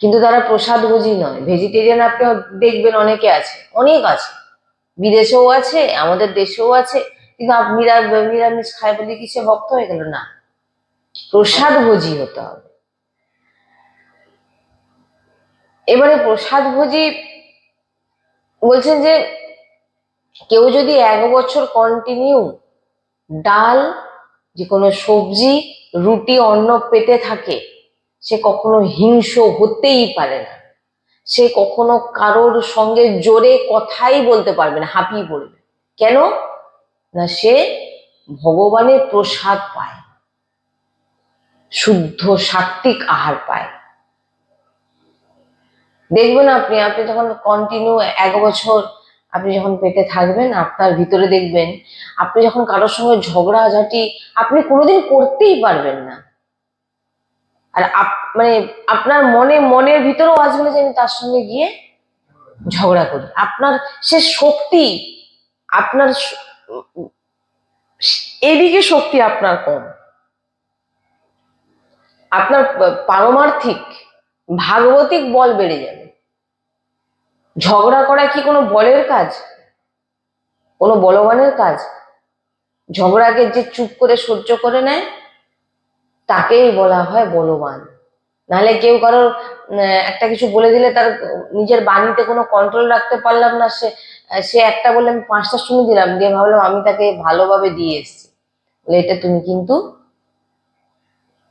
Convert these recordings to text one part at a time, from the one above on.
কিন্তু তারা প্রসাদ ভোজী নয়। ভেজিটেরিয়ান আপনি দেখবেন অনেকে আছে, অনেক আছে। বিদেশেও আছে, আমাদের দেশেও আছে, কিন্তু নিরামিষ খায় বলে কি সে ভক্ত হয়ে গেল? না। প্রসাদ ভোজী হতে হবে। এবারে প্রসাদ ভোজী বলছেন যে, কেউ যদি এক বছর কন্টিনিউ ডাল যে কোনো সবজি, রুটি, অন্ন পেতে থাকে সে কখনো হিংস হতেই পারে না। সে কখনো কারোর সঙ্গে জোরে কথাই বলতে পারবে না, হাঁপিয়ে পড়বে। কেন? না সে ভগবানের প্রসাদ পায়, শুদ্ধ সাত্বিক আহার পায়। দেখবেন আপনি আপনি যখন কন্টিনিউ এক বছর আপনি যখন পেটে থাকবেন, আপনার ভিতরে দেখবেন, আপনি যখন কারোর সঙ্গে ঝগড়াঝাটি আপনি কোনোদিন করতেই পারবেন না। আর মানে আপনার মনে, মনের ভিতরেও আসবে না যে আমি তার সঙ্গে গিয়ে ঝগড়া করি। আপনার সে শক্তি, আপনার এদিকে শক্তি আপনার কম। আপনার পারমার্থিক, ভাগবতিক বল বেড়ে যাবে। ঝগড়া করা কি কোনো বলের কাজ? কোনো বলবানের কাজ? ঝগড়াকে যে চুপ করে সহ্য করে নেয় তাকেই বলা হয় বলবান। নাহলে কেউ কারোর একটা কিছু বলে দিলে তার নিজের বাণীতে কোনো কন্ট্রোল রাখতে পারলাম না। সে সে একটা বলে আমি পাঁচটা শুনে দিলাম, দিয়ে ভাবলাম আমি তাকে ভালোভাবে দিয়ে এসেছি। বলে, এটা তুমি কিন্তু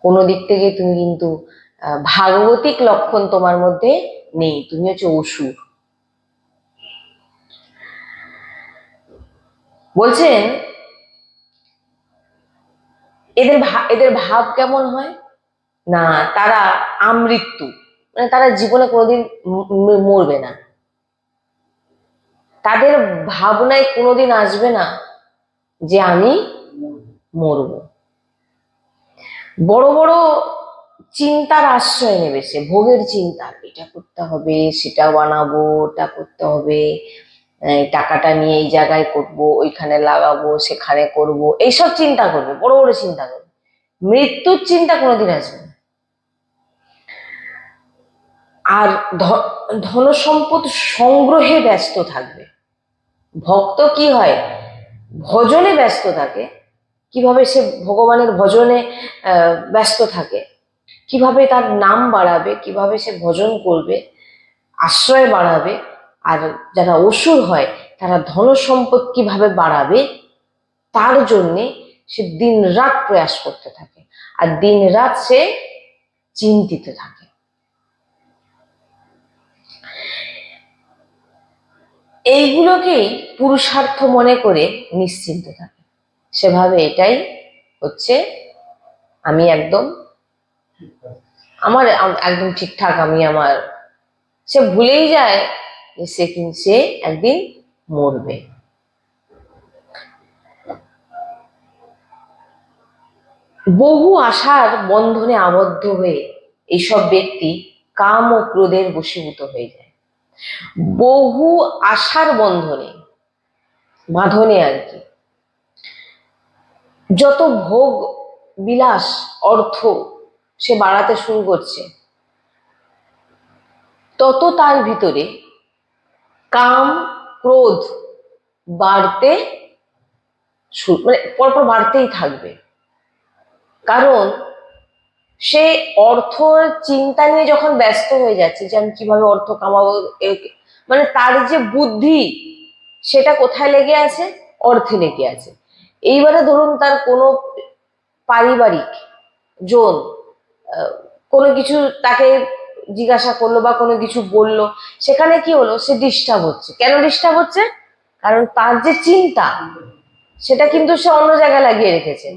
কোনো দিক থেকে তুমি কিন্তু ভাগবতিক লক্ষণ তোমার মধ্যে নেই। তুমি হচ্ছে অসুর। বলছেন এদের এদের ভাব কেমন হয়? না, তারা আমৃত্যু। মানে তারা জীবনে কোনোদিন মরবে না। তাদের ভাবনায় কোনোদিন আসবে না যে আমি মরব। বড় বড় চিন্তার আশ্রয় নেবে সে, ভোগের চিন্তা। এটা করতে হবে, সেটা বানাবো, ওটা করতে হবে। টাকাটা নিয়ে এই জায়গায় করব, ওইখানে লাগাবো, সেখানে করব, এইসব চিন্তা করবে, বড় বড় চিন্তা করবে। মৃত্যুর চিন্তা কোনোদিন আসবে না। আর ধনসম্পদ সংগ্রহে ব্যস্ত থাকবে। ভক্ত কি হয়? ভজনে ব্যস্ত থাকে। কীভাবে সে ভগবানের ভজনে ব্যস্ত থাকে? কীভাবে তার নাম বাড়াবে? কীভাবে সে ভজন করবে? আশ্রয় বাড়াবে? আর যারা অসুর হয়, তারা ধন সম্পদ কীভাবে বাড়াবে, তার জন্যে সে দিন রাত প্রয়াস করতে থাকে। আর দিন রাত সে চিন্তিত থাকে। এইগুলোকেই পুরুষার্থ মনে করে নিশ্চিন্ত থাকে। সেভাবে এটাই হচ্ছে আমি একদম, আমার একদম ঠিকঠাক, আমি আমার, সে ভুলেই যায় সে সে একদিন মরবে। বহু আশার বন্ধনে আবদ্ধ হয়ে এইসব ব্যক্তি কাম ও ক্রোধের বশীভূত হয়ে যায়। বহু আশার বন্ধনে, বাঁধনে আর কি। যত ভোগ, বিলাস, অর্থ সে বাড়াতে শুরু করছে, তত তার ভিতরে কাম, ক্রোধ বাড়তে মানে পরপর বাড়তেই থাকবে। কারণ সে অর্থ চিন্তা নিয়ে যখন ব্যস্ত হয়ে যাচ্ছে যে আমি কীভাবে অর্থ কামাবো মানে তার যে বুদ্ধি সেটা কোথায় লেগে আছে? অর্থে লেগে আছে। এইবারে ধরুন তার কোনো পারিবারিক জন কোনো কিছু তাকে জিজ্ঞাসা করল বা কোনো কিছু বলল, সেখানে কি হলো? সে ডিস্টার্ব হচ্ছে। কেন ডিস্টার্ব হচ্ছে? কারণ তার যে চিন্তা, সেটা কিন্তু সে অন্য জায়গায় লাগিয়ে রেখেছে।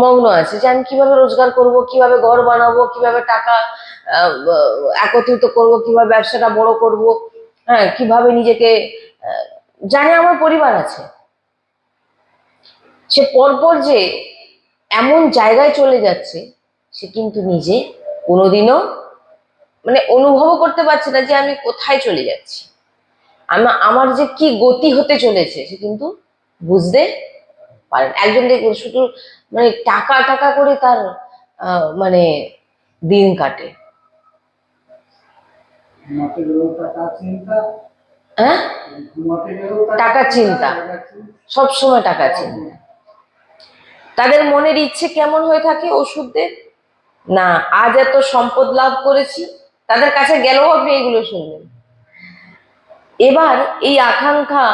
মগ্ন আছে যে আমি কীভাবে রোজগার করব, কীভাবে ঘর বানাবো, কীভাবে টাকা একত্রিত করব, কীভাবে ব্যবসাটা বড় করব হ্যাঁ কীভাবে নিজেকে জানে আমার পরিবার আছে। সে পরপর যে এমন জায়গায় চলে যাচ্ছে, সে কিন্তু নিজে কোনোদিনও মানে অনুভবও করতে পারছে না যে আমি কোথায় চলে যাচ্ছি। আমার আমার যে কি গতি হতে চলেছে সে কিন্তু বুঝতে পারেন একজন দেখবেন শুধু মানে টাকা টাকা করে তার মানে দিন কাটে। টাকা চিন্তা। হ্যাঁ। টাকার চিন্তা। সব সময় টাকা চিন্তা। তাদের মনের ইচ্ছে কেমন হয়ে থাকে ওষুধদের? না আজ এত সম্পদ লাভ করেছি তাদের কাছে গেলেও আপনি এগুলো শুনবেন। এবার এই আকাঙ্ক্ষা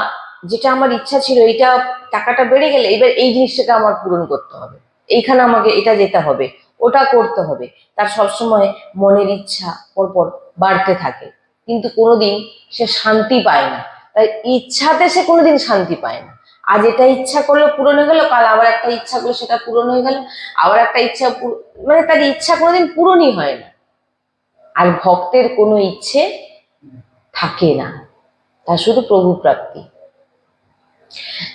যেটা আমার ইচ্ছা ছিল এটা টাকাটা বেড়ে গেলে এবার এই জিনিসটাকে আমার পূরণ করতে হবে। এইখানে আমাকে এটা যেতে হবে, ওটা করতে হবে। তার সবসময় মনের ইচ্ছা পরপর বাড়তে থাকে। কিন্তু কোনোদিন সে শান্তি পায় না। তাই ইচ্ছাতে সে কোনোদিন শান্তি পায় না। আজ এটা ইচ্ছা করল পূরণ হয়ে গেল, কাল আবার একটা ইচ্ছা করল সেটা পূরণ হয়ে গেল। আবার একটা ইচ্ছা মানে তার ইচ্ছা কোনোদিন পূরণই হয় না। আর ভক্তের কোনো ইচ্ছে থাকে না। তার শুধু প্রভু প্রাপ্তি।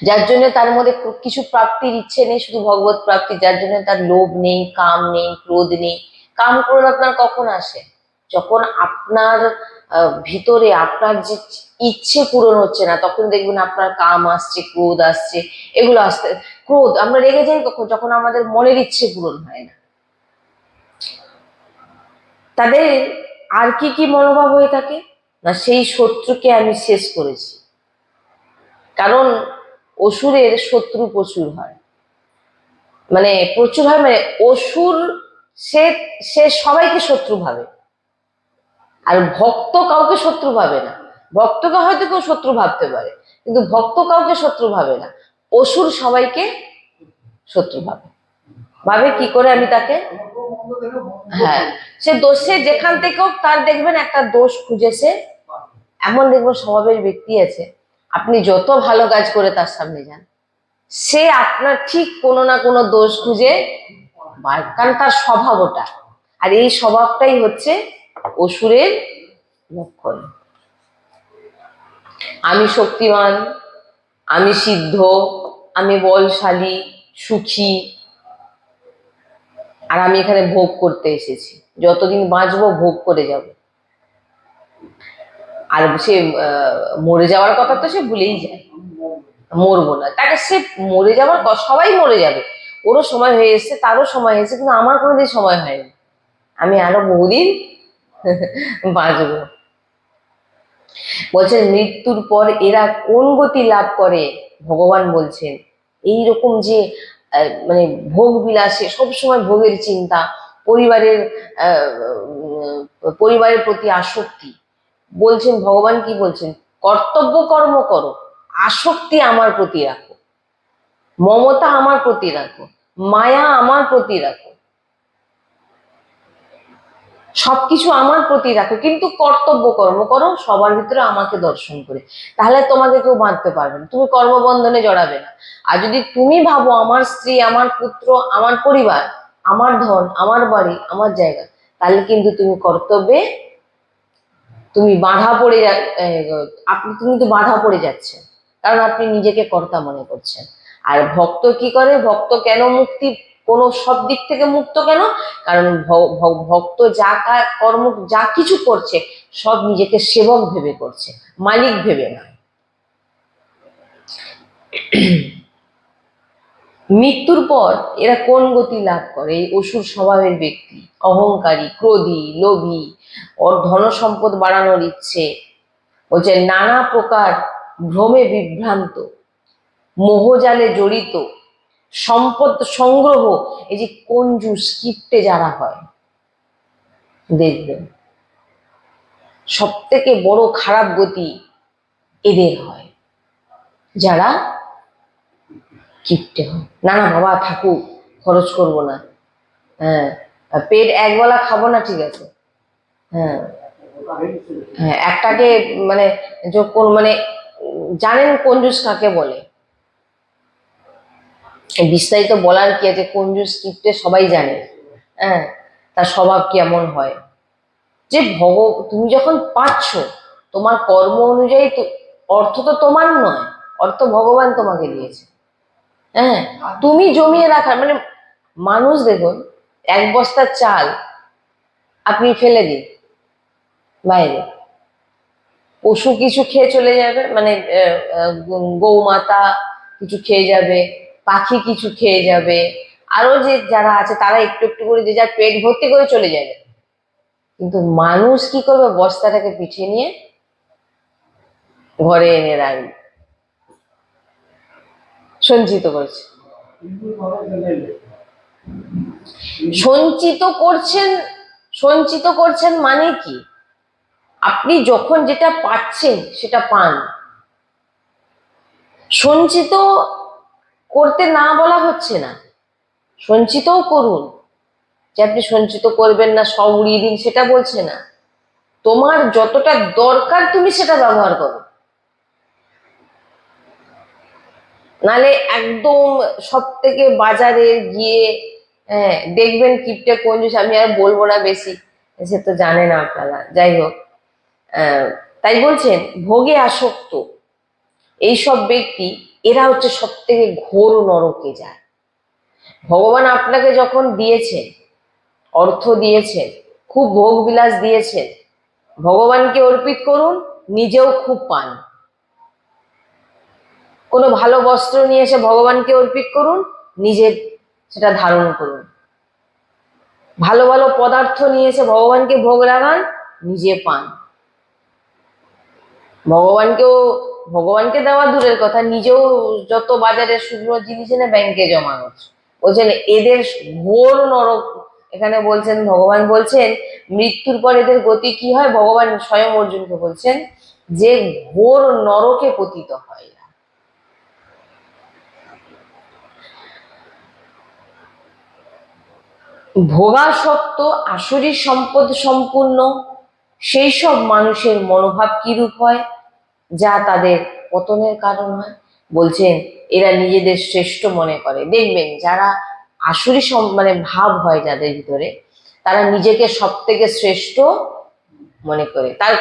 যার জন্য তার মধ্যে কিছু প্রাপ্তির ইচ্ছে নেই, শুধু ভগবত প্রাপ্তি। যার জন্য তার লোভ নেই, কাম নেই, ক্রোধ নেই। কাম ক্রোধ আপনার কখন আসে? যখন আপনার ভিতরে আপনার যে ইচ্ছে পূরণ হচ্ছে না, তখন দেখবেন আপনার কাম আসছে, ক্রোধ আসছে, এগুলো আসতে ক্রোধ, আমরা রেগে যাই কখন? যখন আমাদের মনের ইচ্ছে পূরণ হয় না। তাদের আর কি কি মনোভাব হয়ে থাকে? না, সেই শত্রুকে আমি শেষ করেছি। কারণ অসুরের শত্রু প্রচুর হয়। মানে প্রচুর হয় মানে অসুর, সে সে সবাইকে শত্রু ভাবে। আর ভক্ত কাউকে শত্রু ভাবে না। ভক্তকে হয়তো কেউ শত্রু ভাবতে পারে, কিন্তু ভক্ত কাউকে শত্রু ভাবে না। অসুর সবাইকে শত্রু ভাবে। ভাবে কি করে আমি তাকে? হ্যাঁ সে দোষে যেখান থেকে হোক, তার দেখবেন একটা দোষ খুঁজেছে। এমন দেখবেন স্বভাবের ব্যক্তি আছে। আপনি যত ভালো কাজ করে তার সামনে যান। সে আপনার ঠিক কোনো না কোনো দোষ খুঁজে কারণ তার স্বভাব ওটা। আর এই স্বভাবটাই হচ্ছে অসুরের লক্ষণ। আমি শক্তিমান, আমি সিদ্ধ, আমি বলশালী, সুখী, আর আমি এখানে ভোগ করতে এসেছি। যতদিন বাঁচবো, ভোগ করে যাব। আর সে মরে যাওয়ার কথা তো সে ভুলেই যায়। মরবো না। তাকে সে মরে যাওয়ার ক- সবাই মরে যাবে। ওরও সময় হয়ে এসছে, তারও সময় হয়েছে কিন্তু আমার কোনোদিন সময় হয়নি। আমি আরও বহুদিন বাঁচবো। বলছেন মৃত্যুর পর এরা কোন গতি লাভ করে? ভগবান বলছেন এই রকম যে মানে ভোগ বিলাসে সবসময় ভোগের চিন্তা পরিবারের পরিবারের প্রতি আসক্তি। বলছেন, ভগবান কি বলছেন? কর্তব্য কর্ম করো, আসক্তি আমার প্রতি রাখো, মমতা আমার প্রতি রাখো, মায়া আমার প্রতি রাখো, সবকিছু আমার প্রতি রাখো, কিন্তু কর্তব্য কর্ম করো, সবার ভিতরে আমাকে দর্শন করে। তাহলে তোমাকে কেউ বাঁধতে পারবে না, তুমি কর্মবন্ধনে জড়াবে না। আর যদি তুমি ভাবো আমার স্ত্রী, আমার পুত্র, আমার পরিবার আমার ধন, আমার বাড়ি, আমার জায়গা, তাহলে কিন্তু তুমি কর্তব্যে তুমি বাধা পড়ে যা আপনি তুমি তো বাধা পড়ে যাচ্ছেন কারণ আপনি নিজেকে কর্তা মনে করছেন। আর ভক্ত কি করে? ভক্ত কেন মুক্তি, কোনো সব দিক থেকে মুক্ত কেন? কারণ ভক্ত যা কর্ম, যা কিছু করছে, সব নিজেকে সেবক ভেবে করছে, মালিক ভেবে না। মৃত্যুর পর এরা কোন গতি লাভ করে? এই অসুর স্বভাবের ব্যক্তি। অহংকারী, ক্রোধী, লোভী, ওর ধন সম্পদ বাড়ানোর ইচ্ছে। বলছে নানা প্রকার ভ্রমে বিভ্রান্ত মোহজালে জড়িত, সম্পদ সংগ্রহ, এই যে কঞ্জুস, কিপ্টে যারা হয়। দেখবেন সব থেকে বড় খারাপ গতি এদের হয়। যারা কিপ্টে হয়। না না, বাবা থাকুক খরচ করব না। হ্যাঁ পেট একবেলা খাব না, ঠিক আছে। হ্যাঁ। হ্যাঁ একটাকে মানে যখন মানে জানেন কঞ্জুস কাকে বলে? বিস্তারিত বলার কি আছে? কঞ্জুস কিপ্টে সবাই জানে। হ্যাঁ তার স্বভাব কেমন হয়? যে ভগ তুমি যখন পাচ্ছ, তোমার কর্ম অনুযায়ী অর্থ তো তোমার নয়, অর্থ ভগবান তোমাকে দিয়েছে। হ্যাঁ তুমি জমিয়ে রাখার মানে মানুষ দেখুন, এক বস্তা চাল আপনি ফেলে দিন বাইরে। পশু কিছু খেয়ে চলে যাবে মানে গৌমাতা কিছু খেয়ে যাবে, পাখি কিছু খেয়ে যাবে আরও যে যারা আছে তারা একটু একটু করে যে যার পেট ভর্তি করে চলে যাবে। কিন্তু মানুষ কি করবে? বস্তাটাকে পিছিয়ে নিয়ে ঘরে এনে রাখবে। সঞ্চিত করছে। সঞ্চিত করছেন সঞ্চিত করছেন মানে কি? আপনি যখন যেটা পাচ্ছেন, সেটা পান। সঞ্চিত করতে না বলা হচ্ছে না। সঞ্চিতও করুন। যে আপনি সঞ্চিত করবেন না, সব উড়িয়ে দিন, সেটা বলছে না। তোমার যতটা দরকার, তুমি সেটা ব্যবহার করো। নালে একদম সব থেকে বাজারে গিয়ে হ্যাঁ দেখবেন কিপটে কঞ্জুস আমি আর বলব না বেশি, সে তো জানে না আপনারা, যাই হোক। তাই বলছেন, ভোগে আসক্ত। এইসব ব্যক্তি, এরা হচ্ছে সব থেকে ঘোর নরকে যায়। ভগবান আপনাকে যখন দিয়েছেন, অর্থ দিয়েছেন, খুব ভোগ বিলাস দিয়েছেন, ভগবানকে অর্পিত করুন, নিজেও খুব পান। কোনো ভালো বস্ত্র নিয়ে এসে ভগবানকে অর্পিত করুন নিজে সেটা ধারণ করুন। ভালো ভালো পদার্থ নিয়ে এসে ভগবানকে ভোগ লাগান, নিজে পান। ভগবানকেও, ভগবানকে দেওয়া দূরের কথা, নিজেও যত বাজারে শুকনো জিনিস এনে ব্যাংকে জমা করছে। বলছেন, এদের ঘোর নরক। এখানে বলছেন, ভগবান বলছেন, মৃত্যুর পর এদের গতি কি হয়? ভগবান স্বয়ং অর্জুনকে বলছেন, যে ঘোর নরকে পতিত হয় এরা। ভোগাসক্ত আসরি সম্পদ সম্পূর্ণ সেই সব মানুষের মনোভাব কিরূপ হয়? যা তাদের পতনের কারণ হয়। বলছেন, এরা নিজেদের শ্রেষ্ঠ মনে করে। দেখবেন, যারা আসরি মানে ভাব হয় যাদের ভিতরে, তারা নিজেকে সব থেকে শ্রেষ্ঠ মনে করে। তার